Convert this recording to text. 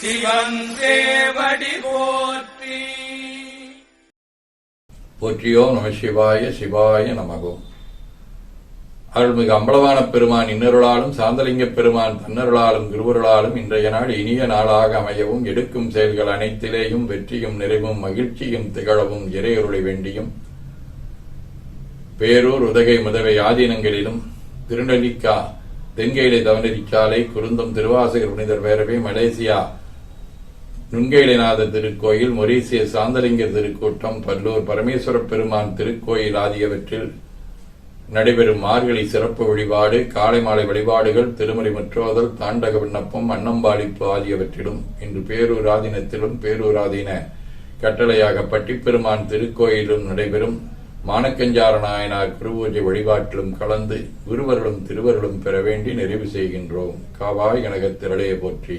சிவன் தேவடி போற்றி. போற்றியோ நம சிவாய சிவாய நமகோ. அருள்மிகு அம்பலவான பெருமான் இன்னருளாலும் சாந்தலிங்க பெருமான் தன்னருளாலும் குருவருளாலும் இன்றைய நாள் இனிய நாளாக அமையவும் எடுக்கும் செயல்கள் அனைத்திலேயும் வெற்றியும் நிறைவும் மகிழ்ச்சியும் திகழவும் இறையருளை வேண்டியும். பேரூர் உதகை முதவை ஆதீனங்களிலும் திருநெல்லிக்கா தென்கையிலை தவனரிச்சாலை குருந்தம் திருவாசகர் புனிதர் பேரவை மலேசியா நுண்கைலைநாத திருக்கோயில் மொரீசிய சாந்தலிங்க திருக்கூட்டம் பல்லூர் பரமேஸ்வர பெருமான் திருக்கோயில் ஆகியவற்றில் நடைபெறும் மார்கழி சிறப்பு வழிபாடு காலை மாலை வழிபாடுகள் திருமறை மற்றோதல் தாண்டக விண்ணப்பம் அன்னம்பாளிப்பு ஆகியவற்றிலும் இன்று பேரூராதீனத்திலும் பேரூராதீன கட்டளையாக பட்டிப்பெருமான் திருக்கோயிலும் நடைபெறும் மானக்கஞ்சார நாயனார் குருபூஜை வழிபாட்டிலும் கலந்து குருவர்களும் திருவர்களும் பெற வேண்டி நிறைவு செய்கின்றோம். காவாய் கனகத் திரளையை போற்றி